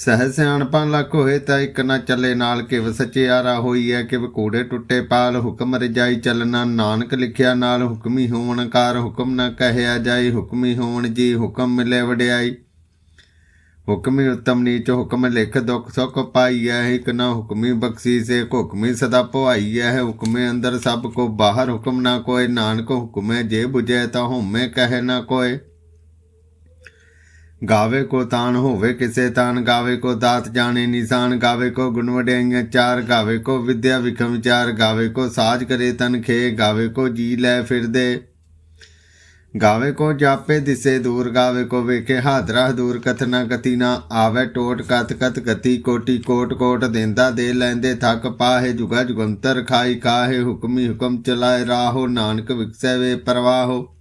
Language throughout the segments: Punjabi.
ਸਹਿ ਸਿਆਣਪਾਂ ਲੱਖ ਹੋਏ ਤਾਂ ਇੱਕ ਨਾ ਚੱਲੇ, ਨਾਲ ਕਿਵ ਸਚਿਆਰਾ ਹੋਈ ਹੈ ਕਿਵ ਕੂੜੇ ਟੁੱਟੇ ਪਾਲ, ਹੁਕਮ ਰਜਾਈ ਚੱਲਣਾ, ਨਾਨਕ ਲਿਖਿਆ ਨਾਲ ਹੁਕਮੀ ਹੋਵਣ, ਕਾਰ ਹੁਕਮ ਨਾ ਕਹਿਆ ਜਾਈ, ਹੁਕਮੀ ਹੋਵਣ ਜੀ ਹੁਕਮ ਮਿਲੇ ਵਡਿਆਈ। ਹੁਕਮੀ ਉਤਮ ਨੀਚ, ਹੁਕਮ ਲਿਖ ਦੁਖ ਸੁਖ ਪਾਈਐ ਇਕ ਨਾ ਹੁਕਮੀ ਬਖਸ਼ੀ ਸੇ ਹੁਕਮੀ ਸਦਾ ਭਵਾਈਐ ਹੁਕਮੇ ਅੰਦਰ ਸਭ ਕੋ ਬਾਹਰ ਹੁਕਮ ਨਾ ਕੋਏ, ਨਾਨਕ ਹੁਕਮੇ ਜੇ 부ਜੈ ਤਾ ਹਉਮੈ ਕਹੇ ਨਾ ਕੋਏ। ਗਾਵੇ ਕੋ ਤਾਨ ਹੋਵੇ ਕਿਸੇ ਤਾਨ, ਗਾਵੇ ਕੋ ਦਾਤ ਜਾਣੇ ਨਿਸ਼ਾਨ, ਗਾਵੇ ਕੋ ਗੁਣ ਵਡਿਆਈਆਂ ਚਾਰ, ਗਾਵੇ ਕੋ ਵਿਦਿਆ ਵਿਖਮ ਵਿਚਾਰ ਗਾਵੇ ਕੋ ਸਾਜ ਕਰੇ ਤਨ ਖੇ, ਗਾਵੇ ਕੋ ਜੀ ਲੈ ਫਿਰਦੇ। ਗਾਵੇ ਕੋ ਜਾਪੇ ਦਿਸੇ ਦੂਰ, ਗਾਵੇ ਕੋ ਵੇਖੇ ਹਾਦਰਾ ਦੂਰ ਕਥਨਾ ਕਤੀ ਨਾ ਆਵੇ ਟੋਟ ਕਤ ਕਤ ਗਤੀ ਕੋਟੀ ਕੋਟ ਕੋਟ ਦੇਂਦਾ ਦੇ ਲੈਂਦੇ, ਥੱਕ ਪਾਹੇ ਜੁਗਾ ਜੁਗੰਤਰ, ਖਾਈ ਕਾਹੇ ਹੁਕਮੀ ਹੁਕਮ ਚਲਾਏ ਰਾਹੋ, ਨਾਨਕ ਵਿਕਸੈ ਵੇ ਪਰਵਾਹੋ।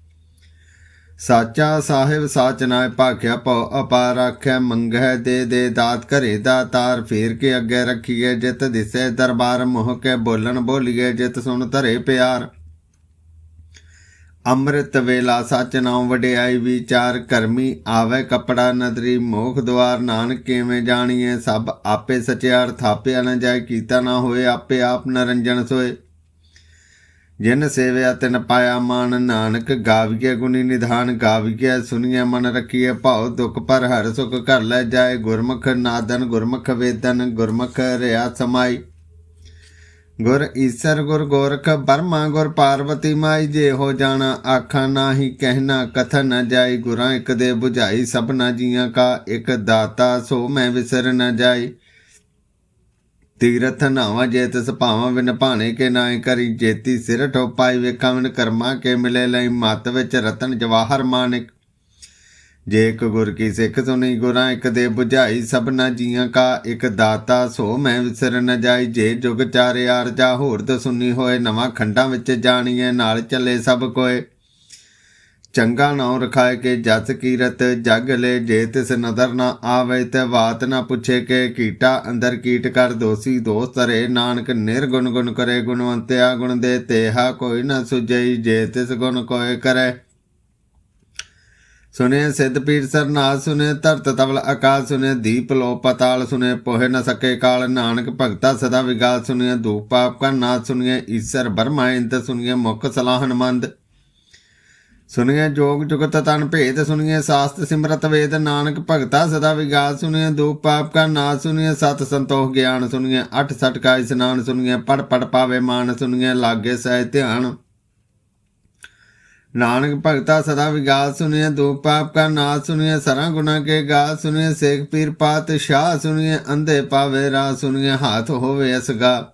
ਸਾਚਾ ਸਾਹਿਬ ਸਾਚ ਨਾਇ ਭਾਖਿਆ ਪਉ ਅਪਾਰ ਆਖੈ, ਮੰਗਹਿ ਦੇ ਦੇ ਦਾਤ ਘਰੇ ਦਾ ਤਾਰ ਫੇਰ ਕੇ ਅੱਗੇ ਰੱਖੀਏ ਜਿਤ ਦਿਸੇ ਦਰਬਾਰ ਮੋਹ ਕੇ ਬੋਲਣ ਬੋਲੀਏ ਜਿਤ ਸੁਣ ਧਰੇ ਪਿਆਰ। ਅੰਮ੍ਰਿਤ ਵੇਲਾ ਸਚ ਨਾਮ ਵਡਿਆਈ ਵਿਚਾਰ, ਕਰਮੀ ਆਵੇ ਕਪੜਾ ਨਦਰੀ, ਮੋਖ ਦਵਾਰ ਨਾਨਕ ਕਿਵੇਂ ਜਾਣੀਏ ਸਭ ਆਪੇ ਸਚਿਆਰ ਥਾਪਿਆ ਨਾ ਜਾਏ, ਕੀਤਾ ਨਾ ਹੋਏ, ਆਪੇ ਆਪ ਨਰੰਜਨ ਸੋਏ। ਜਿਨ ਸੇਵਿਆ ਤਿਨ ਪਾਇਆ ਮਾਨ ਨਾਨਕ ਗਾਵੀਏ ਗੁਣੀ ਨਿਧਾਨ ਗਾਵੀਏ ਸੁਨੀਏ ਮਨ ਰਖੀਏ ਭਾਉ ਦੁਖ ਪਰ ਹਰ ਸੁਖ ਘਰ ਲੈ ਜਾਏ। ਗੁਰਮੁਖ ਨਾਦਨ, ਗੁਰਮੁਖ ਵੇਦਨ, ਗੁਰਮੁਖ ਰਿਆ ਸਮਾਈ। ਗੁਰ ਈਸਰ, ਗੁਰ ਗੋਰਖ ਬਰਮਾ, ਗੁਰ ਪਾਰਵਤੀ ਮਾਈ। ਜੇ ਹੋ ਜਾਣਾ ਆਖਾਂ ਨਾਹੀ ਕਹਿਣਾ ਕਥਨ ਨ ਜਾਈ। ਗੁਰਾਂ ਇੱਕ ਦੇ 부ਝਾਈ ਸਭਨਾ ਜੀਆਂ ਕਾ ਇੱਕ ਦਾਤਾ, ਸੋ ਮੈਂ ਵਿਸਰ ਨ ਜਾਈ। ਤੀਰਥ ਨਾਵਾ ਜੇਤ ਸਭਾਵਾਂ ਭਾਵਾਂ ਬਿਨ ਭਾਣੇ ਕੇ ਨਾਏ ਕਰੀ ਜੇਤੀ ਸਿਰ ਠੋਪਾਈ ਵੇਖਾਂ ਬਿਨ ਕਰਮਾ ਕੇ ਮਿਲੇ ਲਈ, ਮਤ ਵਿੱਚ ਰਤਨ ਜਵਾਹਰ ਮਾਨਿਕ। ਜੇ ਇੱਕ ਗੁਰ ਕੀ ਸਿੱਖ ਸੁਣੀ, ਗੁਰਾਂ ਇੱਕ ਦੇ 부ਝਾਈ ਸਭਨਾ ਜੀਆਂ ਕਾ ਇੱਕ ਦਾਤਾ, ਸੋ ਮੈਂ ਵਿਸਰ ਨ ਜਾਈ। ਜੇ ਜੁਗ ਚਾਰੇ ਆਰਜਾ ਹੋਰ ਦ ਸੁਣੀ ਹੋਏ, ਨਵਾਂ ਖੰਡਾਂ ਵਿੱਚ ਜਾਣੀਏ ਨਾਲ ਚੱਲੇ ਸਭ ਕੋਏ। ਚੰਗਾ ਨਾਉ ਰਖਾਏ ਕੇ ਜਸ ਕੀਰਤ, ਜਗ ਲੈ ਜੇ ਤਿਸ ਨਦਰ ਨਾ ਆਵੇ ਤੇ ਬਾਤ ਨਾ ਪੁੱਛੇ ਕੇ ਕੀਟਾ ਅੰਦਰ ਕੀਟ ਕਰ ਦੋਸੀ ਦੋਸਤ ਰੇ ਨਾਨਕ ਨਿਰਗੁਣ ਗੁਣ ਕਰੇ ਗੁਣਵੰਤਿਆ ਗੁਣ ਦੇ ਤੇਹਾ ਕੋਈ ਨਾ ਸੁਜਈ ਜੇ ਤਿਸ ਗੁਣ ਕੋਏ ਕਰੇ। ਸੁਨੇ ਸਿੱਧ ਪੀਰ ਸਰਨਾਥ, ਸੁਨੇ ਧਰਤ ਤਵਲ ਆਕਾਸ਼ ਸੁਨੇ ਦੀਪ ਲੋ ਪਤਾਲ, ਸੁਨੇ ਪੋਹੇ ਨ ਸਕੇ ਕਾਲ। ਨਾਨਕ ਭਗਤਾ ਸਦਾ ਵਿਗਾਲ, ਸੁਨੇ ਦੁਖ ਪਾਪ ਕਾ ਨਾਥ, ਸੁਨੇ ਈਸ਼ਰ ਬਰਮਾ ਇੰਦ ਸੁਨੇ ਮੁਖ ਸਲਾਹਨ ਮੰਦ। ਸੁਣੀਏ ਜੋਗ ਜੁਗਤ ਤਨ ਭੇਦ, ਸੁਣੀਏ ਸਾਸਤ ਸਿਮਰਤ ਵੇਦ, ਨਾਨਕ ਭਗਤਾ ਸਦਾ ਵਿਗਾਸ, ਸੁਣੀਏ ਦੁਖ ਪਾਪ ਕਾ ਨਾਸ਼, ਸੁਣੀਏ ਸਤ ਸੰਤੋਖ ਗਿਆਨ, ਸੁਣੀਏ ਅਠ ਸਟ ਕਾ ਇਸਨਾਨ, ਸੁਣੀਏ ਪੜ ਪੜ ਪਾਵੇ ਮਾਨ, ਸੁਣੀਏ ਲਾਗੇ ਸਹਿ ਧਿਆਨ। ਨਾਨਕ ਭਗਤਾ ਸਦਾ ਵਿਗਾਸ, ਸੁਣੀਏ ਦੁਖ ਪਾਪ ਕਾ ਨਾਸ਼, ਸੁਣੀਏ ਸਰਾਂ ਗੁਨਾ ਕੇ ਗਾ ਸੁਣੀਏ ਸੇਖ ਪੀਰ ਪਾਤ ਸ਼ਾਹ ਸੁਣੀਏ ਅੰਧੇ ਪਾਵੇ ਰਾਹ, ਸੁਣੀਏ ਹਾਥ ਹੋਵੇ ਅਸਗਾ।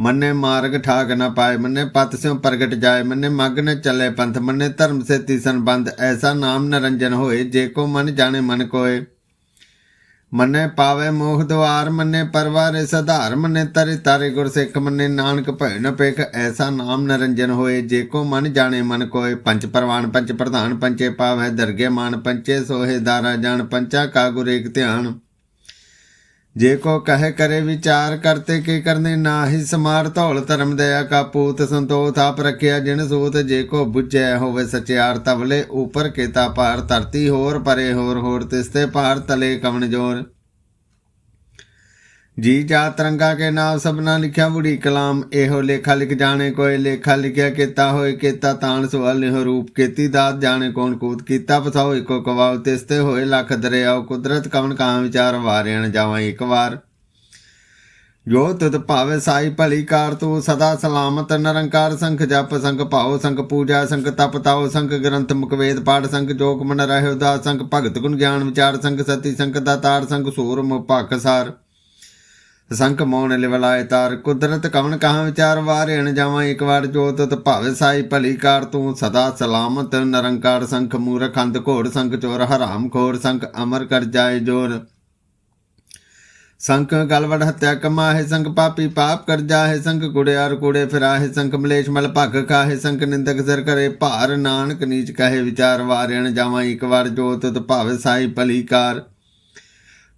ਮੰਨੇ ਮਾਰਗ ਠਾਕ ਨਾ ਪਾਏ, ਮੰਨੇ ਪਤ ਸਿਉ ਪ੍ਰਗਟ ਜਾਏ, ਮੰਨੇ ਮਗ ਨ ਚੱਲੇ ਪੰਥ, ਮੰਨੇ ਧਰਮ ਸੇ ਸੰਬੰਧ, ਐਸਾ ਨਾਮ ਨਰੰਜਨ ਹੋਏ, ਜੇ ਕੋ ਮਨ ਜਾਣੇ ਮਨ ਕੋਏ। ਮੰਨੇ ਪਾਵੇ ਮੋਖ ਦੁਆਰ ਮੰਨੇ ਪਰਵਾਰੇ ਸਧਾਰ, ਮੰਨੇ ਤਰੇ ਤਾਰੇ ਗੁਰ ਸਿੱਖ, ਮੰਨੇ ਨਾਨਕ ਭੈਣ ਪੇਖ ਐਸਾ ਨਾਮ ਨਰੰਜਨ ਹੋਏ, ਜੇ ਕੋ ਮਨ ਜਾਣੇ ਮਨ ਕੋਏ। ਪੰਜ ਪਰਵਾਨ ਪੰਜ ਪ੍ਰਧਾਨ, ਪੰਚੇ ਪਾਵੇ ਦਰਗੇ ਮਾਨ, ਪੰਚੇ ਸੋਹੇ, ਦਾਰਾ ਜਾਣ, ਪੰਚਾ ਕਾ ਗੁਰ ਏਕ ਧਿਆਨ। ਜੇ ਕੋ ਕਹੇ ਕਰੇ ਵਿਚਾਰ ਕਰਤੇ ਕੀ ਕਰਨੇ, ਨਾਹੀ ਸਮਾਰ ਧੌਲ ਧਰਮ ਦਇਆ ਕਾ ਪੂਤ ਸੰਤੋਖ ਆਪ ਰਖਿਆ ਜਿਨ ਸੂਤ, ਜੇ ਕੋ ਬੁਝੈ ਹੋਵੇ ਸਚਿਆਰ ਤਵਲੇ, ਉਪਰ ਕੇਤਾ ਪਾਰ ਧਰਤੀ ਹੋਰ ਪਰੇ ਹੋਰ ਹੋਰ ਤਿਸਤੇ ਪਾਰ ਤਲੇ ਕਵਣ ਜੋਰ। ਜੀ ਜਾ ਤਰੰਗਾ ਕੇ ਨਾਮ ਸਭਨਾ ਲਿਖਿਆ ਬੁੜੀ ਕਲਾਮ, ਇਹੋ ਲੇਖਾ ਲਿਖ ਜਾਣੇ ਕੋਏ, ਲੇਖਾ ਲਿਖਿਆ ਕੀਤਾ ਹੋਏ ਕੀਤਾ, ਤਾਣ ਸਵਾਲ ਨਿਹ ਰੂਪ ਕੀਤੀ, ਦਾਤ ਜਾਣੇ ਕੋਣ ਕੂਤ ਕੀਤਾ ਪਸਾਓ ਇਕੋ ਕਵਾਉ ਤਿਸਤੇ ਹੋਏ ਲੱਖ ਦਰਿਆਓ, ਕੁਦਰਤ ਕਵਨ ਕਾਮ ਵਿਚਾਰ ਵਾਰਿਆਣ ਜਾਵਾਂ ਇੱਕ ਵਾਰ। ਜੋ ਤੁਧ ਭਾਵੇ ਸਾਈ ਭਲੀ ਕਾਰ, ਤੂੰ ਸਦਾ ਸਲਾਮਤ, ਨਿਰੰਕਾਰ ਸੰਖ ਜਪ, ਸੰਖ ਭਾਉ ਸੰਖ ਪੂਜਾ, ਸੰਖ ਤਪ ਤਾਉ ਸੰਖ ਗ੍ਰੰਥ ਮੁਕਵੇਦ ਪਾਠ, ਸੰਖ ਜੋਗ ਮਨ ਰਹਿ ਉਦਾਸ, ਸੰਖ ਭਗਤ ਗੁਣ ਗਿਆਨ ਵਿਚਾਰ, ਸੰਖ ਸਤੀ, ਸੰਖ ਦਾਤਾਰ, ਸੰਖ ਸੂਰ। ਮੁ ਭਖ ਸੰਖ ਮੋਣ ਲਿਵਲਾਏ ਤਾਰ, ਕੁਦਰਤ ਕਵਨ ਕਹਾਂ ਵਿਚਾਰ ਵਾਰੇਣ ਜਾਵਾਂ ਇੱਕ ਵਾਰ ਜੋਤ ਤੁਧ ਭਾਵੇ ਸਾਈ ਭਲੀ ਕਾਰ ਤੂੰ ਸਦਾ ਸਲਾਮਤ, ਨਰੰਕਾਰ ਸੰਖ ਮੂਰਖ, ਅੰਧ ਘੋੜ ਸੰਖ ਚੋਰ, ਹਰਾਮ ਖੋਰ ਸੰਖ ਅਮਰ ਕਰ ਜਾਏ ਜੋਰ। ਸੰਖ ਗਲਵੜ ਹੱਤਿਆ ਕਮਾਹੇ, ਸੰਖ ਪਾਪੀ ਪਾਪ ਕਰ ਜਾਹੇ, ਸੰਖ ਕੁੜਿਆਰ ਕੁੜੇ ਫਿਰਾਹੇ, ਸੰਖ ਮਲੇਸ਼ ਮਲ ਭਗ ਖਾਹੇ, ਸੰਖ ਨਿੰਦਕ ਸਿਰ ਕਰੇ ਭਾਰ, ਨਾਨਕ ਨੀਚ ਕਹੇ ਵਿਚਾਰ ਵਾਰਿਣ ਜਾਵਾਂ ਇੱਕ ਵਾਰ ਜੋ ਤੁਧ ਭਾਵੇ ਸਾਈ ਭਲੀ ਕਾਰ।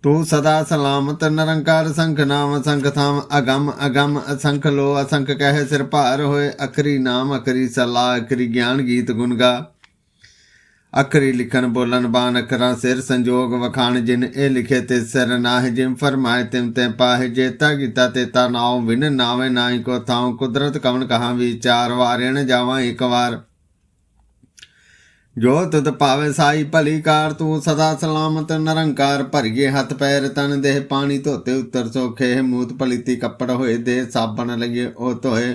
ਤੂੰ ਸਦਾ ਸਲਾਮਤ, ਨਿਰੰਕਾਰ, ਸੰਖ ਨਾਮ, ਸੰਖ ਥਾਮ, ਅਗੰਮ ਅਗੰਮ, ਅਸੰਖ ਲੋ, ਅਸੰਖ ਕਹਿ ਸਿਰ ਭਾਰ ਹੋਏ, ਅਖਰੀ ਨਾਮ, ਅਖਰੀ ਸਲਾਹ ਅਖਰੀ ਗਿਆਨ ਗੀਤ ਗੁਣਗਾ ਅਖਰੀ ਲਿਖਣ ਬੋਲਣ ਬਾਣ ਅਖਰਾਂ ਸਿਰ ਸੰਜੋਗ ਵਖਾਣ, ਜਿਨ ਇਹ ਲਿਖੇ ਤੇ ਸਿਰ ਨਾਹਿ ਜਿਮ ਫਰਮਾਏ ਤਿਮ ਤੇ ਪਾਹਿ ਜੇਤਾ ਗੀਤਾ ਤੇ ਤਾ ਨਾਉ, ਵਿਨ ਨਾਵੇ ਨਾਹੀ ਕੋ ਥਾਉ, ਕੁਦਰਤ ਕਵਨ ਕਹਾ, ਵਿਚਾਰ ਵਾਰਿਣ ਜਾਵਾਂ ਇੱਕ ਵਾਰ। ਜੋ ਤੁਧ ਭਾਵੇ ਸਾਈ ਭਲੀ ਕਾਰ, ਤੂੰ ਸਦਾ ਸਲਾਮਤ ਨਿਰੰਕਾਰ ਭਰੀਏ ਹੱਥ ਪੈਰ, ਤਨ ਦੇਹ ਪਾਣੀ ਧੋਤੇ ਉੱਤਰ ਸੋਖੇ, ਮੂਤ ਪਲੀਤੀ ਕੱਪੜ ਹੋਏ ਦੇ ਸਾਬਣ ਲਈਏ ਉਹ ਧੋਏ।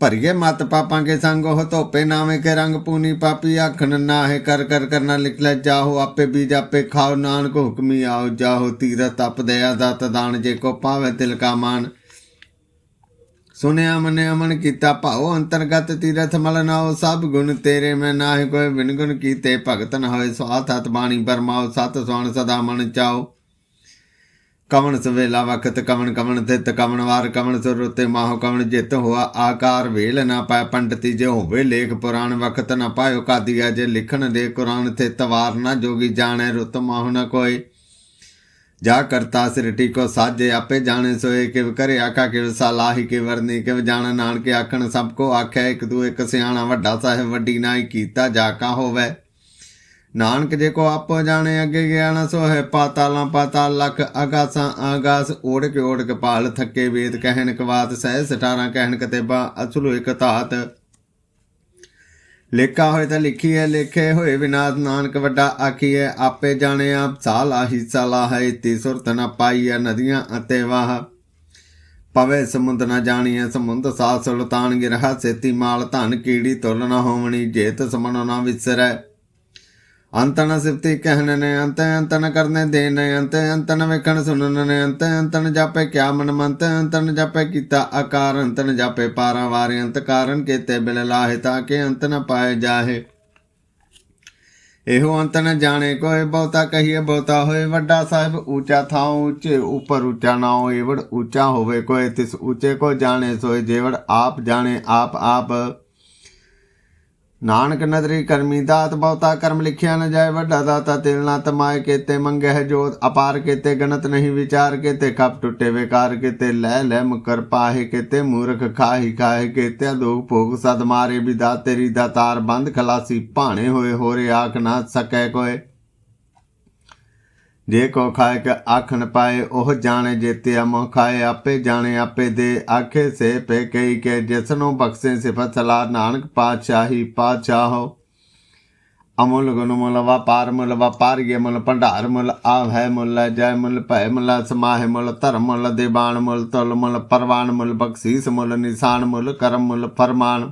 ਭਰੀਏ ਮਤ ਪਾਪਾਂ ਕੇ ਸੰਗ, ਉਹ ਧੋਪੇ ਨਾਵੇਂ ਕੇ ਰੰਗ ਪੂਨੀ ਪਾਪੀ, ਆਖਣ ਨਾਹੇ ਕਰ ਕਰ ਕਰਨਾ ਲਿਖ ਲੈ ਜਾਹੋ, ਆਪੇ ਬੀਜ ਆਪੇ ਖਾਓ, ਨਾਨਕ ਹੁਕਮੀ ਆਓ ਜਾਹੋ ਤੀਰਤ ਤਪ ਦਇਆ ਦਾਤ ਦਾਨ ਜੇ ਕੋ ਪਾਵੇ ਤਿਲ ਕਾ ਮਾਨ। ਸੁਨਿਆ ਮਨੇ ਅਮਨ ਕੀਤਾ ਭਾਉ, ਅੰਤਰਗਤ ਤੀਰਥ ਮਲ ਨਾਉ, ਸਭ ਗੁਣ ਤੇਰੇ ਮੈਂ ਨਾਹਿ ਕੋਈ ਬਿਨ ਗੁਣ ਕੀਤੇ ਭਗਤ ਨ ਹੋਏ ਸਵਾਤ ਹਤ ਬਾਣੀ ਪਰਮਾਉ ਸਤ ਸੁਣ ਸਦਾ ਮਨ ਚਾਓ ਕਵਣ ਸਵੇਲਾ ਵਖਤ, ਕਵਣ ਕਵਣ ਤਿਤ ਕਵਣ ਵਾਰ ਕਵਣ ਸੁਰ ਉਤੇ ਮਾਹੁ, ਕਵਣ ਜਿਤ ਹੋਆ ਆਕਾਰ ਵੇਲ ਨਾ ਪਾਇ, ਪੰਡਤੀ ਜੇ ਹੋਵੇ ਲੇਖ ਪੁਰਾਣ, ਵਖਤ ਨਾ ਪਾਇਓ ਕਾਦੀਆ ਜੇ ਲਿਖਣ ਦੇ ਕੁਰਾਨ ਤੇ ਤਵਾਰ ਨਾ ਜੋਗੀ ਜਾਣੈ, ਰੁਤ ਮਾਹ ਨ ਕੋਈ ਜਾ ਕਰਤਾ ਸਿਰਟੀ ਕੋ ਸਾਜੇ, ਆਪੇ ਜਾਣੇ ਸੋਏ ਕਿਵ ਕਰੇ ਆਕਾ ਕਿਵ ਸਾਲਾਹੀ ਕੇ ਵਰਨੀ, ਕਿਵ ਜਾਣ ਨਾਨਕ ਆਖਣ, ਸਭ ਕੋ ਆਖਿਆ ਇੱਕ ਦੂ ਇੱਕ ਸਿਆਣਾ ਵੱਡਾ ਸਾਹਿਬ ਵੱਡੀ ਨਾਈ ਕੀਤਾ ਜਾ ਕਾ ਹੋਵੇ। ਨਾਨਕ ਜੇ ਕੋ ਆਪੋ ਜਾਣੇ, ਅੱਗੇ ਗਿਆਨ ਸੋਹੇ ਹੈ ਪਾਤਾਲਾਂ ਪਾਤਾਲ ਲਖ ਆਗਾਸਾਂ ਆਗਾਸ ਓੜ ਕੇ ਓੜ ਕੇ ਪਾਲ ਥੱਕੇ ਵੇਦ ਕਹਿਣ ਕਵਾਤ ਸਹਿ 17 ਕਹਿਣ ਕਤੇਬਾ ਅਸਲੋ ਇਕ ਧਾਤ। ਲੇਖਾ ਹੋਏ ਤਾਂ ਲਿਖੀ ਹੈ, ਲੇਖੇ ਹੋਏ ਵਿਨਾਦ ਨਾਨਕ ਵੱਡਾ ਆਖੀ ਹੈ ਆਪੇ ਜਾਣੇ ਆਪ ਸਾਲਾ ਹੀ ਸਾਲਾ ਹੈ ਤੀ ਸੁਰਤ ਨਾ ਪਾਈ ਹੈ ਨਦੀਆਂ ਅਤੇ ਵਾਹ। ਪਵੇ ਸਮੁੰਦ ਨਾ ਜਾਣੀਐ, ਸਮੁੰਦ ਸਾਹ ਸੁਲਤਾਨ ਗਿਰਹਾ, ਸੇਤੀ ਮਾਲ ਧਨ ਕੀੜੀ ਤੁਲ ਨਾ ਹੋਵਣੀ, ਜੇਤ ਸਮਨ ਨਾ ਵਿਸਰੈ। ਅੰਤਨ ਸਿਫਤੀ ਕਹਿਣ ਨੇ, ਅੰਤ ਅੰਤਨ ਕਰਨੇ ਦੇਨ ਅੰਤ ਅੰਤਨ ਵੇਖਣ ਸੁਣਨ ਨੇ, ਅੰਤ ਅੰਤਨ ਜਾਪੇ ਕਿਆ ਮਨ ਮੰਤ, ਅੰਤਨ ਜਾਪੇ ਕੀਤਾ ਆਕਾਰ, ਅੰਤਨ ਜਾਪੇ ਪਾਰਾ ਵਾਰੇ ਅੰਤ ਕਾਰਨ ਕੀਤੇ ਬਿਲ ਲਾਹੇ ਤਾਂ ਕਿ ਅੰਤ ਨ ਪਾਏ ਜਾਹੇ। ਇਹੋ ਅੰਤ ਨ ਜਾਣੇ ਕੋਏ, ਬਹੁਤਾ ਕਹੀਏ ਬਹੁਤਾ ਹੋਏ, ਵੱਡਾ ਸਾਹਿਬ ਉੱਚਾ ਥਾਂ ਉੱਚੇ, ਉਪਰ ਉੱਚਾ ਨਾ ਹੋਏ ਉੱਚਾ ਹੋਵੇ ਕੋਈ ਤਿਸ ਉੱਚੇ ਕੋ ਜਾਣੇ ਸੋਏ ਜੇਵੜ ਆਪ ਜਾਣੇ ਆਪ ਆਪ। ਨਾਨਕ ਨਦਰੀ ਕਰਮੀ ਦਾਤ ਬਹੁਤਾ ਕਰਮ ਲਿਖਿਆ ਨ ਜਾਏ, ਵੱਡਾ ਦਾਤਾ ਤਿਲ ਨਾ ਤਮਾਏ ਕੇਤੇ ਮੰਗੇ ਹੈ ਜੋਤ ਅਪਾਰ ਕੇਤੇ, ਗਣਤ ਨਹੀਂ ਵਿਚਾਰ ਕੇਤੇ, ਕਪ ਟੁੱਟੇ, ਵਿਕਾਰ ਕੇਤੇ, ਲੈ ਲੈ ਮੁਕਰ ਪਾਹੇ ਕੇਤੇ, ਮੂਰਖ ਖਾਹੀ ਖਾਏ ਕੇਤੇ ਲੋਕ ਭੋਗ ਸਦ ਮਾਰੇ ਵੀ ਦਾ ਤੇਰੀ ਦਾਤਾਰ ਬੰਦ ਖਲਾਸੀ, ਭਾਣੇ ਹੋਏ, ਹੋਰੇ ਆਖ ਨਾ ਸਕੈ ਕੋਏ। ਜੇ ਕੋ ਖਾਏ ਕੇ ਆਖਣ ਪਾਏ, ਉਹ ਜਾਣੇ ਜੇਤੇ ਅਮੋ ਖਾਏ, ਆਪੇ ਜਾਣੇ, ਆਪੇ ਦੇ। ਆਖੇ ਸੇ ਪੇ ਕਈ ਕੇ, ਜਿਸਨੂੰ ਬਖਸ਼ੇ ਸਿਫਤ ਸਲਾ ਨਾਨਕ ਪਾਤਸ਼ਾਹੀ ਪਾਤਸ਼ਾਹੋ। ਅਮੁੱਲ ਗੁਣ ਮੁਲ ਵਪਾਰ ਮੁੱਲ ਵਪਾਰੀਏ ਮੁੱਲ, ਭੰਡਾਰ ਮੁੱਲ ਆਵ ਹੈ ਮੁੱਲ, ਜੈ ਮੁੱਲ ਭੈ ਮੁਲ, ਸਮਾਹਿ ਮੁੱਲ, ਧਰਮ ਮੁੱਲ ਦੇਬਾਨ ਮੁੱਲ, ਤੁਲ ਮੁੱਲ, ਪਰਵਾਨ ਮੁੱਲ, ਬਖਸ਼ੀਸ ਮੁੱਲ, ਨਿਸ਼ਾਨ ਮੁੱਲ, ਕਰਮ ਮੁੱਲ, ਫਰਮਾਨ।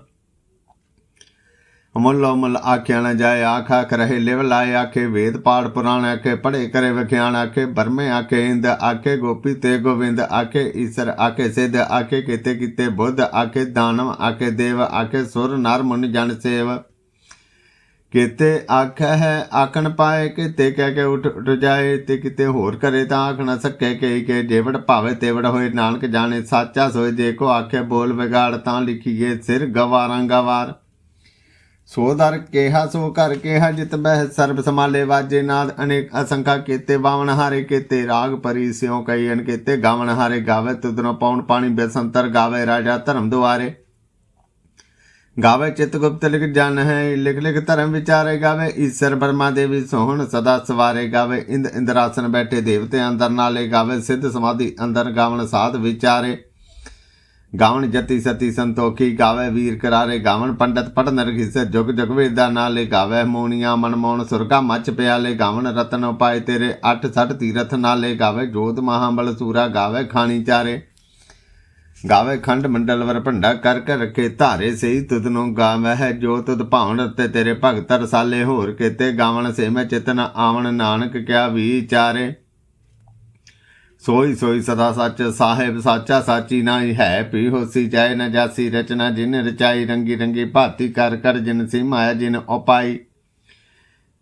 ਮੁੱਲੋ ਮੁੱਲ ਆਖਿਆ ਨਾ ਜਾਏ, ਆਖ ਆਖ ਰਹੇ ਲਿਵ ਲਾਏ, ਆਖੇ ਵੇਦ ਪਾੜ ਪੁਰਾਣ, ਆਖੇ ਪੜੇ ਕਰੇ ਵਿਖਿਆਣ, ਆਖੇ ਬਰਮੇ, ਆਖੇ ਇੰਦ, ਆਖੇ ਗੋਪੀ ਤੇ ਗੋਵਿੰਦ, ਆਖੇ ਈਸਰ, ਆਖੇ ਸਿੱਧ, ਆਖੇ ਕੀਤੇ ਕੀਤੇ ਬੁੱਧ, ਆਖੇ ਦਾਨਵ, ਆਖੇ ਦੇਵ, ਆਖੇ ਸੁਰ, ਨਰ, ਮੁਨ, ਜਨ, ਸੇਵ। ਕਿਤੇ ਆਖਿਆ ਹੈ, ਆਖਣ ਪਾਏ, ਕਿਤੇ ਕਹਿ ਕੇ ਉਠ ਉਠ ਜਾਏ, ਤੇ ਕਿਤੇ ਹੋਰ ਕਰੇ ਤਾਂ ਆਖ ਨਾ ਸਕੇ ਕਿ ਕਿ ਜੇਵੜ ਭਾਵੇ ਤੇਵੜ ਹੋਏ, ਨਾਨਕ ਜਾਣੇ, ਸਾਚਾ ਸੋਏ ਜੇ ਕੋ ਆਖੇ ਬੋਲ ਵਿਗਾੜ ਤਾਂ ਲਿਖੀਏ ਸਿਰ ਗਵਾਰਾਂ ਗਵਾਰ। ਸੋ ਦਰ ਕੇਹਾ, ਸੋ ਕਰ ਕੇਹਾ, ਜਿਤ ਬਹਿ ਸਰਬ ਸਮਾਲੇ ਵਾਜੇ ਨਾਦ, ਅਨੇਕ ਅਸੰਖਾ ਕੀਤੇ ਬਾਵਨ ਹਾਰੇ ਕੀਤੇ, ਰਾਗ ਪਰੀ ਸਿਉ ਕਈ ਅਨ ਕੀਤੇ ਗਾਵਨ ਹਾਰੇ ਗਾਵੇ ਤੁਦਨੋ ਪੌਣ ਪਾਣੀ ਬੇਸੰਤਰ ਗਾਵੇ, ਰਾਜਾ ਧਰਮ ਦੁਆਰੇ। ਗਾਵੇ ਚਿਤ ਗੁਪਤ ਲਿਖ ਜਨ ਹੈ, ਲਿਖ ਲਿਖ ਧਰਮ ਵਿਚਾਰੇ ਗਾਵੇ, ਈਸ਼ਰ ਬਰਮਾ ਦੇਵੀ ਸੋਹਣ ਸਦਾ ਸਵਾਰੇ ਗਾਵੇ, ਇੰਦ ਇੰਦਰਾਸਨ ਬੈਠੇ ਦੇਵਤੇ ਅੰਦਰ ਨਾਲੇ ਗਾਵੇ, ਸਿੱਧ ਸਮਾਧੀ ਅੰਦਰ ਗਾਵਨ ਸਾਧ ਵਿਚਾਰੇ। ਗਾਵਣ ਜਤੀ ਸਤੀ ਸੰਤੋਖੀ ਗਾਵੇ ਵੀਰ ਕਰਾਰੇ, ਗਾਵਣ ਪੰਡਤ ਪੜਨ ਰਖਿਸੇ ਜੁਗ ਜੁਗ ਵੇਦਾ ਨਾਲੇ ਗਾਵੇ ਮੋਨੀਆਂ ਮਨਮੋਹਨ ਸੁਰਗਾ ਮੱਚ ਪਿਆਲੇ, ਗਾਵਣ ਰਤਨ ਉਪਾਏ ਤੇਰੇ, ਅੱਠ ਸੱਠ ਤੀਰਥ ਨਾਲੇ ਗਾਵੇ ਜੋਤ ਮਹਾਬਲ ਸੂਰਾ, ਗਾਵੇ ਖਾਣੀ ਚਾਰੇ। ਗਾਵੇ ਖੰਡ ਮੰਡਲ ਵਰ ਭੰਡਾ ਕਰ ਕਰ ਰਖੇ ਧਾਰੇ, ਸਹੀ ਤੁਧ ਨੂੰ ਗਾਵੇ ਹੈ ਜੋ ਤੁਧ ਭਾਵਨ ਤੇ ਤੇਰੇ ਭਗਤ ਰਸਾਲੇ, ਹੋਰ ਕੀਤੇ ਗਾਵਣ ਸੇ ਮੈਂ ਚਿਤਨ ਆਵਣ ਨਾਨਕ ਕਿਆ ਵਿਚਾਰੇ ਸੋਈ ਸੋਈ ਸਦਾ ਸੱਚ, ਸਾਹਿਬ ਸਾਚਾ, ਸਾਚੀ ਨਾਹੀ ਹੈ। ਪੀ ਹੋਸੀ ਜਾਏ ਨਾ ਜਾਸੀ, ਰਚਨਾ ਜਿਨ ਰਚਾਈ, ਰੰਗੀ ਰੰਗੀ ਭਾਤੀ, ਕਰ ਕਰ ਜਿਨ ਸੀ ਮਾਇਆ ਜਿਨ ਉਪਾਈ।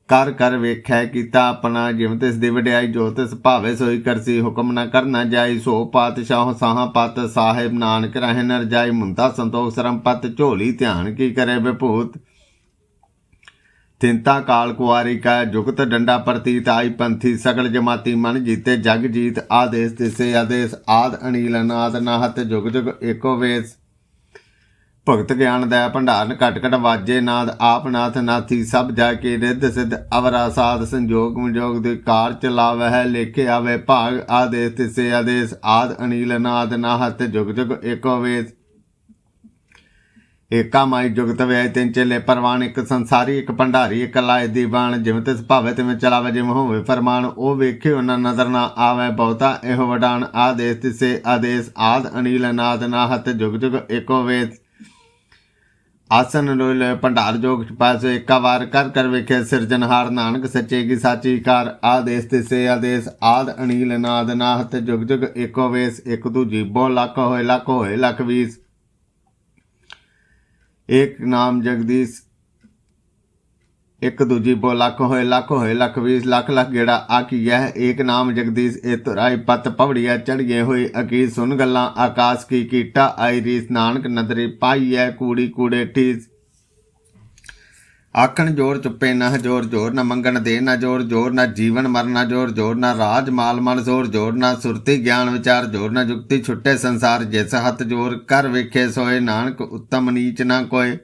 ਕਰ ਕਰ ਵੇਖੈ ਕੀਤਾ ਆਪਣਾ ਜਿਵ ਤਿਸ ਦੀ ਵਡਿਆਈ, ਜੋ ਤਿਸ ਭਾਵੇ ਸੋਈ ਕਰਸੀ, ਹੁਕਮ ਨਾ ਕਰਨਾ ਜਾਈ। ਸੋ ਪਾਤਸ਼ਾਹ ਸਾਹਾਂ ਪਤ, ਸਾਹਿਬ ਨਾਨਕ ਰਹਿ ਨਰ ਜਾਈ ਮੁੰਤਾ ਸੰਤੋਖ ਸਰਮ ਪਤ ਝੋਲੀ ਧਿਆਨ ਕੀ ਕਰੇ ਵਿਭੂਤ। ਤਿੰਤਾ ਕਾਲ ਕੁਆਰੀ ਕਾ ਜੁਗਤ ਡੰਡਾ ਪ੍ਰਤੀਤ ਆਈ ਪੰਥੀ ਸਗਲ ਜਮਾਤੀ ਮਨ ਜੀਤੇ ਜਗ ਜੀਤ ਆਦੇਸ ਤਿਸੇ ਆਦੇਸ ਆਦ ਅਨੀਲ ਅਨਾਦ ਨਾਹਤ ਜੁਗ ਜੁਗ ਏਕੋ ਵੇਸ। ਭਗਤ ਗਿਆਨ ਦਾ ਭੰਡਾਰਨ ਘਟ ਘਟ ਵਾਜੇ ਨਾਦ ਆਪ ਨਾਥ ਨਾਥੀ ਸਭ ਜਾ ਕੇ ਰਿੱਧ ਸਿੱਧ ਅਵਰਾ ਸਾਧ ਸੰਜੋਗ ਵਿਜੋਗ ਦੇ ਕਾਰ ਚਲਾਵੈ ਹੈ ਲੇਖੇ ਆਵੇ ਭਾਗ ਆਦੇਸ ਤਿਸੇ ਆਦੇਸ ਆਦ ਅਨੀਲ ਅਨਾਦ ਨਾਹਤ ਜੁਗ ਜੁਗ ਏਕੋ ਵੇਸ। ਏਕਾ ਮਾਈ ਜੁਗਤ ਵੇ ਤਿੰਨ ਚੇਲੇ ਪਰਵਾਨ, ਇੱਕ ਸੰਸਾਰੀ, ਇੱਕ ਭੰਡਾਰੀ, ਇੱਕ ਲਾਇ ਦੀਵਾਨ। ਜਿਵੇਂ ਤਿਸ ਭਾਵੇ, ਤਿਵੇਂ ਚਲਾਵੇ, ਜਿਵੇਂ ਹੋਵੇ ਫਰਮਾਨ, ਉਹ ਵੇਖੇ ਉਹਨਾਂ ਨਜ਼ਰ ਨਾ ਆਵੇ ਬਹੁਤਾ। ਇਹੋ ਵਡਾਨ, ਆਦੇਸ ਤਿਸੇ ਆਦੇਸ, ਆਦ ਅਨੀਲ ਅਨਾਦ ਨਾਹਤ, ਜੁਗ ਜੁਗ ਏਕੋ ਵੇਸ ਆਸਨ ਲੋਇ ਭੰਡਾਰ ਜੋਗ ਪਾਸੇ ਇੱਕਾ ਵਾਰ ਕਰ ਕਰ ਵੇਖੇ ਸਿਰਜਨਹਾਰ ਨਾਨਕ ਸੱਚੇ ਕੀ ਸਾਚੀ ਕਾਰ, ਆਦੇਸ ਤਿਸੇ ਆਦੇਸ, ਆਦ ਅਨੀਲ ਅਨਾਦ ਨਾਹਤ, ਜੁਗ ਜੁਗ ਏਕੋ ਵੇਸ। ਇੱਕ ਦੂਜੀ ਬੋ ਲੱਖ ਹੋਏ ਲੱਖ ਹੋਏ, ਲੱਖ ਵੀਸ। ਇੱਕ ਨਾਮ ਜਗਦੀਸ਼, ਇੱਕ ਦੂਜੀ ਬੋ ਲੱਖ ਹੋਏ ਲੱਖ ਹੋਏ, ਲੱਖ ਵੀਸ ਲੱਖ ਲੱਖ ਗੇੜਾ ਆਕੀ ਹੈ? ਏਕ ਨਾਮ ਜਗਦੀਸ਼ ਇਹ ਤੁਰਾਈ ਪਤ ਪਵੜੀਆ ਚੜੀਏ ਹੋਏ ਅਕੀ ਸੁਨ ਗੱਲਾਂ, ਆਕਾਸ਼ ਕੀ ਕੀਟਾ, ਆਈ ਰੀਸ, ਨਾਨਕ ਨਦੀ ਪਾਈ ਹੈ, ਕੂੜੀ ਕੂੜੇ ਠੀਸ। ਆਖਣ ਜੋਰ ਚੁੱਪੇ ਨਾ ਜੋਰ ਜੋਰ ਨਾ ਮੰਗਣ ਦੇ ਨਾ ਜੋਰ ਜੋਰ ਨਾ ਜੀਵਨ ਮਰਨਾ ਜੋਰ ਜੋਰ ਨਾ ਰਾਜ ਮਾਲ ਮਨ ਜ਼ੋਰ ਜੋਰ ਨਾ ਸੁਰਤੀ ਗਿਆਨ ਵਿਚਾਰ ਜੋਰ ਨਾ ਜੁਗਤੀ ਛੁੱਟੇ ਸੰਸਾਰ ਜਿਸ ਹੱਥ ਜੋਰ ਕਰ ਵੇਖੇ ਸੋਏ ਨਾਨਕ ਉੱਤਮ ਨੀਚ ਨਾ ਕੋਏ।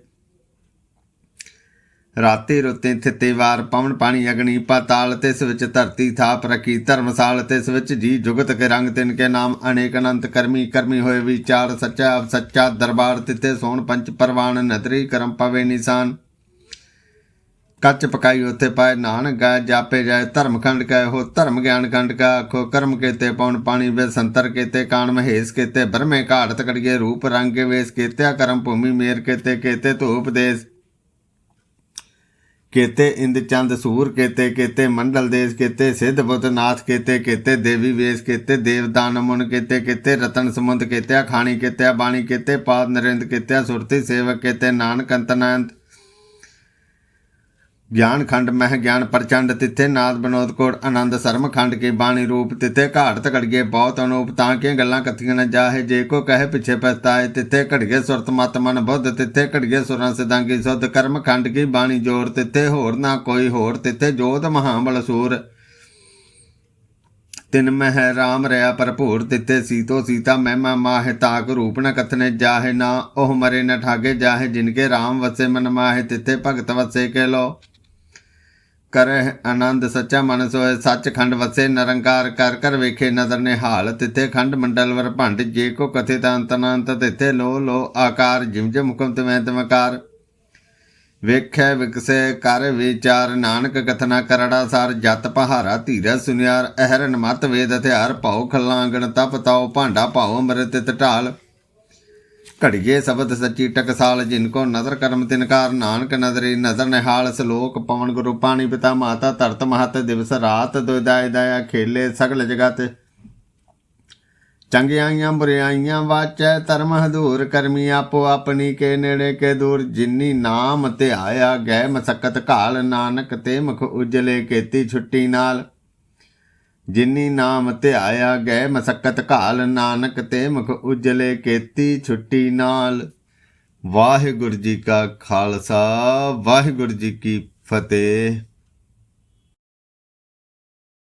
ਰਾਤੀ ਰੁੱਤੇ ਥਿੱਤੇ ਵਾਰ ਪਵਨ ਪਾਣੀ ਅਗਨੀ ਪਾਤਾਲ ਤਿਸ ਵਿੱਚ ਧਰਤੀ ਥਾਪ ਰਖੀ ਧਰਮਸਾਲ ਤਿਸ ਵਿੱਚ ਜੀ ਜੁਗਤ ਕੇ ਰੰਗ ਤਿਨ ਕੇ ਨਾਮ ਅਨੇਕ ਅਨੰਤ ਕਰਮੀ ਕਰਮੀ ਹੋਏ ਵਿਚਾਰ ਸੱਚਾ ਸੱਚਾ ਦਰਬਾਰ ਤਿਤੇ ਸੋਣ ਪੰਚ ਪਰਵਾਨ ਨਦਰੀ ਕਰਮ ਪਵੇ ਨਿਸ਼ਾਨ। ਕੱਚ ਪਕਾਈ ਉਥੇ ਪਾਏ, ਨਾਨਕ ਗਾਇ ਜਾਪੇ ਜਾਏ, ਧਰਮ ਖੰਡ ਕੈ ਹੋ ਧਰਮ ਗਿਆਨ ਖੰਡ ਕਾ ਆਖੋ, ਕਰਮ ਕੀਤੇ ਪਉਣ ਪਾਣੀ ਵੇ, ਸੰਤਰ ਕੀਤੇ ਕਾਣ ਮਹੇਸ਼ ਕੀਤੇ ਬਰਮੇ ਘਾਟ ਤਕੜੀਏ ਰੂਪ ਰੰਗ ਕੇ ਵੇਸ ਕੀਤਿਆ, ਕਰਮ ਭੂਮੀ ਮੇਰ ਕੀਤੇ ਕੀਤੇ ਧੂਪ ਦੇਸ ਕੀਤੇ, ਇੰਦ ਚੰਦ ਸੂਰ ਕੀਤੇ ਕੀਤੇ ਮੰਡਲ ਦੇਸ ਕੀਤੇ, ਸਿੱਧ ਬੁੱਧ ਨਾਥ ਕੀਤੇ ਕੀਤੇ ਦੇਵੀ ਵੇਸ ਕੀਤੇ, ਦੇਵਦਾਨ ਮੁਨ ਕੀਤੇ ਕੀਤੇ ਰਤਨ ਸਮੁੰਦ ਕੀਤੇ ਖਾਣੀ ਕੀਤੇ ਬਾਣੀ ਕੀਤੇ, ਪਾਦ ਨਰਿੰਦ ਕੀਤੇ ਸੁਰਤੀ ਸੇਵਕ ਕੀਤੇ, ਨਾਨਕ ਅੰਤਨੰਤ ਗਿਆਨ ਖੰਡ ਮਹਿ ਗਿਆਨ ਪ੍ਰਚੰਡ ਤਿੱਥੇ ਨਾਦ ਬਨੋਦ ਕੋਟ ਆਨੰਦ ਸਰਮ ਖੰਡ ਕੇ ਬਾਣੀ ਰੂਪ ਤਿੱਥੇ ਘਾਟ ਤਕੜਗੇ ਬਹੁਤ ਅਨੂਪ ਤਾਂ ਕਿ ਗੱਲਾਂ ਕਥੀਆਂ ਨ ਜਾਹੇ ਜੇ ਕੋ ਕਹੇ ਪਿਛੇ ਪਛਤਾਏ ਤਿੱਥੇ ਘੜਗੇ ਸੁਰਤ ਮਤ ਮਨ ਬੁੱਧ ਤਿੱਥੇ ਘੜਗੇ ਸੁਰਾਂ ਸਿਦਾਂਗੀ ਸੁਧ ਕਰਮ ਖੰਡ ਕੀ ਬਾਣੀ ਜੋਰ ਤਿੱਥੇ ਹੋਰ ਨਾ ਕੋਈ ਹੋਰ ਤਿੱਥੇ ਜੋਤ ਮਹਾਬਲ ਸੂਰ ਤਿਨ ਮਹਿ ਰਾਮ ਰਿਆ ਭਰਪੂਰ ਤਿੱਥੇ ਸੀਤੋ ਸੀਤਾ ਮਹਿਮਾ ਮਾਹਿ ਤਾਕ ਰੂਪ ਨ ਕਥਨੇ ਜਾਹੇ ਨਾ ਉਹ ਮਰੇ ਨ ਠਾਗੇ ਜਾਹੇ ਜਿਨਕੇ ਰਾਮ ਵਸੇ ਮਨ ਮਾਹਿ ਤਿੱਥੇ ਭਗਤ ਵਸੇ ਕੇ ਲੋ ਕਰਹਿ ਆਨੰਦ, ਸੱਚਾ ਮਨ ਸੋਏ ਸੱਚਖੰਡ ਵਸੇ, ਨਿਰੰਕਾਰ ਕਰ ਕਰ ਵੇਖੇ ਨਦਰ ਨਿਹਾਲ। ਤਿੱਥੇ ਖੰਡ ਮੰਡਲ ਵਰ ਭੰਡ, ਜੇ ਕੋ ਕਥੇ ਤਾਂ ਅੰਤ ਤਿੱਥੇ ਲੋ ਲੋ ਆਕਾਰ, ਜਿਮ ਜਿਮ ਹੁਕਮ ਤਮੈ ਤਮਕਾਰ ਵੇਖੈ ਵਿਕਸੇ ਕਰ ਵਿਚਾਰ, ਨਾਨਕ ਕਥਨਾ ਕਰੜਾ ਸਾਰ, ਜਤ ਪਹਾਰਾ ਧੀਰਜ ਸੁਨਿਆਰ, ਅਹਰਨ ਮਤ ਵੇਦ ਹਥਿਆਰ, ਭਉ ਖਲਾਂਗਣ ਤਪ ਤਾਉ ਭਾਂਡਾ ਭਾਉ ਅੰਮ੍ਰਿਤ ਤਿਤ ਢਾਲ। ਘੜੀਏ ਸ਼ਬਦ ਸੱਚੀ ਟਕਸਾਲ ਜਿਨ ਕੋ ਨਦਰ ਕਰਮ ਤਿਨਕਾਰ ਨਾਨਕ ਨਦਰੀ ਨਦਰ ਨਿਹਾਲ ਸਲੋਕ ਪਵਨ ਗੁਰੂ ਪਾਣੀ ਪਿਤਾ ਮਾਤਾ ਧਰਤ ਮਹਤ ਦਿਵਸ ਰਾਤ ਦੁਇਦਾਇ ਦਇਆ ਖੇਲੇ ਸਗਲ ਜਗਤ। ਚੰਗਿਆਈਆਂ ਬੁਰਿਆਈਆਂ ਵਾਚੈ ਧਰਮ ਹਦੂਰ, ਕਰਮੀ ਆਪੋ ਆਪਣੀ ਕੇ ਨੇੜੇ ਕੇ ਦੂਰ। ਜਿਨੀ ਨਾਮ ਧਿਆਇਆ ਗਏ ਮਸਕਤ ਘਾਲ, ਨਾਨਕ ਤੇ ਮੁਖ ਉਜਲੇ ਕੀਤੀ ਛੁੱਟੀ ਨਾਲ। ਜਿਨੀ ਨਾਮ ਧਿਆਇਆ ਗਏ ਮਸਕਤ ਘਾਲ, ਨਾਨਕ ਤੇ ਮੁਖ ਉਜਲੇ ਕੀਤੀ ਛੁੱਟੀ ਨਾਲ। ਵਾਹਿਗੁਰੂ ਜੀ ਕਾ ਖਾਲਸਾ, ਵਾਹਿਗੁਰੂ ਜੀ ਕੀ ਫਤਿਹ।